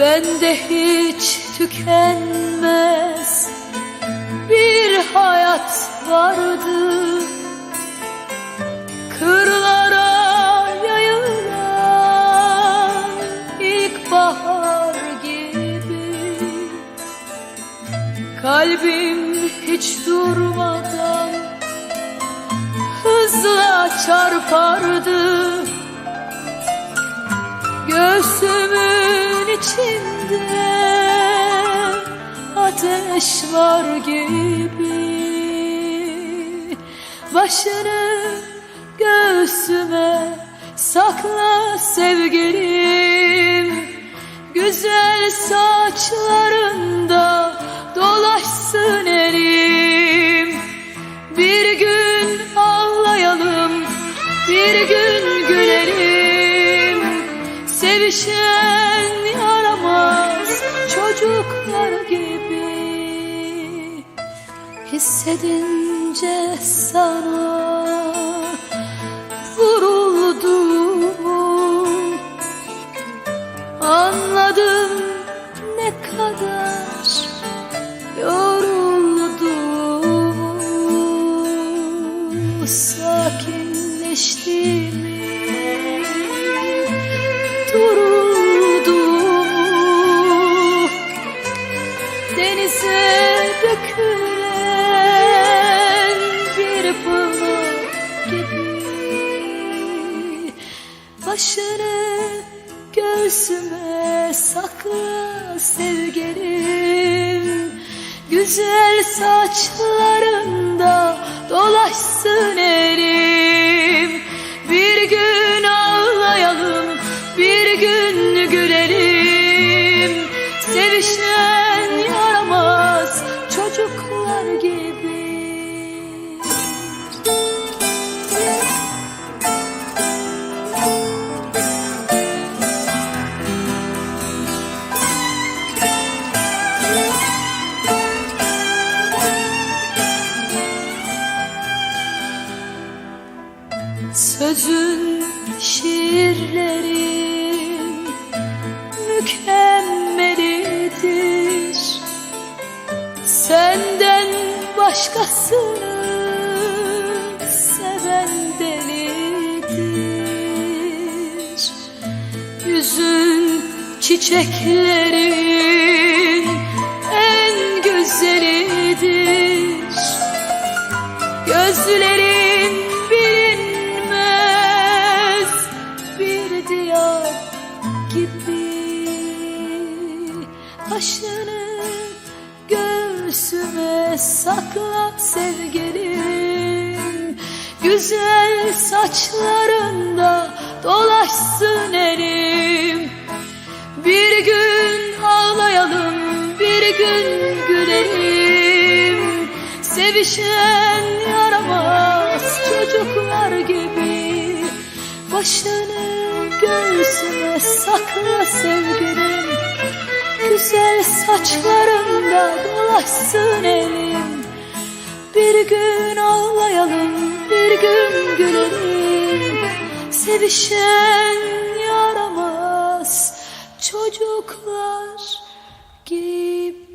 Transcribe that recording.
Bende hiç tükenmez bir hayat vardı. Kırlara yayılan ilkbahar gibi. Kalbim hiç durmadan hızla çarpardı. Göğsümün içinde ateş var gibi. Başını göğsüme sakla sevgilim. Güzel saçlarında dolaşsın elim. Bir gün ağlayalım, bir gün gülelim. Sevişen Hissedince sana Başını göğsüme sakla sevgilim Güzel saçlarında dolaşsın elim. Bir gün ağlayalım, bir gün gülelim. Sevişen yaramaz çocuklar gibi Sözün, şiirlerin mükemmelidir. Senden başkasını seven delidir. Yüzün çiçeklerin en güzelidir. Gözlerin bir diyar gibi. Başını göğsüme sakla sevgilim Güzel saçlarında dolaşsın elim. Bir gün ağlayalım, bir gün gülelim. Sevişen yaramaz çocuklar gibi. Başını göğsüme sakla sevgilim. Güzel saçlarında dolaşsın elim. Bir gün ağlayalım, bir gün gülelim. Sevişen yaramaz çocuklar gibi